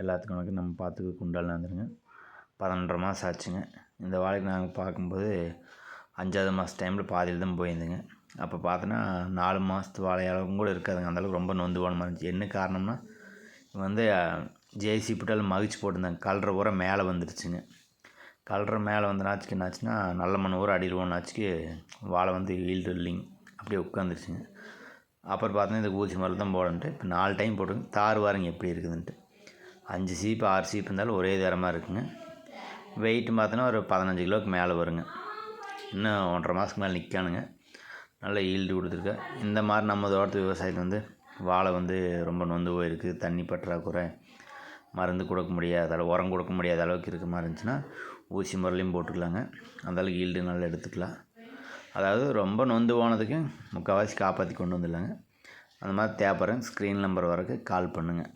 எல்லாத்துக்கும் வணக்கம். நம்ம பார்த்துக்க குண்டாலில் வந்துருங்க பதினொன்றரை மாதம் ஆச்சுங்க. இந்த வாழைக்கு நாங்கள் பார்க்கும்போது அஞ்சாவது மாதம் டைமில் பாதியில் தான் போயிருந்தேங்க. அப்போ பார்த்தோன்னா நாலு மாதத்து வாழை கூட இருக்காதுங்க. அந்தளவுக்கு ரொம்ப நொந்து போன மாதிரி இருந்துச்சு. என்ன காரணம்னா வந்து ஜேசி புட்டால் மகிழ்ச்சி போட்டிருந்தாங்க. கலரை பூரா மேலே வந்துடுச்சுங்க. கலரை மேலே வந்தனாச்சுக்கு என்னாச்சுன்னா நல்ல மண் ஊரை அடியில் ஒன்றாச்சுக்கு வாழை வந்து ஈல்டு இல்லைங்க. அப்படியே உட்காந்துருச்சுங்க அப்புறம் பார்த்தோன்னா இந்த ஊசி மருந்து தான் போடன்ட்டு இப்போ நாலு டைம் போட்டுங்க தார் வாருங்க எப்படி இருக்குதுன்ட்டு. அஞ்சு சீப்பு ஆறு சீப்பு இருந்தாலும் ஒரே தரமாக இருக்குங்க. வெயிட்டு பார்த்தோன்னா ஒரு பதினஞ்சு கிலோவுக்கு மேலே வருங்க. இன்னும் ஒன்றரை மாதத்துக்கு மேலே நிற்கானுங்க நல்ல ஈல்டு கொடுத்துருக்கு. இந்த மாதிரி நம்ம தோட்டத்து விவசாயத்தில் வந்து வாழை வந்து ரொம்ப நொந்து போயிருக்கு. தண்ணி பற்றாக்குறை மருந்து கொடுக்க முடியாத அளவு உரம் கொடுக்க முடியாத அளவுக்கு இருக்க மாதிரி இருந்துச்சுன்னா ஊசி முறையிலையும் போட்டுக்கலாங்க. அந்தளவுக்கு ஈல்டு நல்லா எடுத்துக்கலாம். அதாவது ரொம்ப நொந்து போனதுக்கு முக்கால்வாசி காப்பாற்றி கொண்டு வந்துடலாங்க. அந்த மாதிரி தேவைப்படுறேன். ஸ்க்ரீன் நம்பர் வரக்கு கால் பண்ணுங்கள்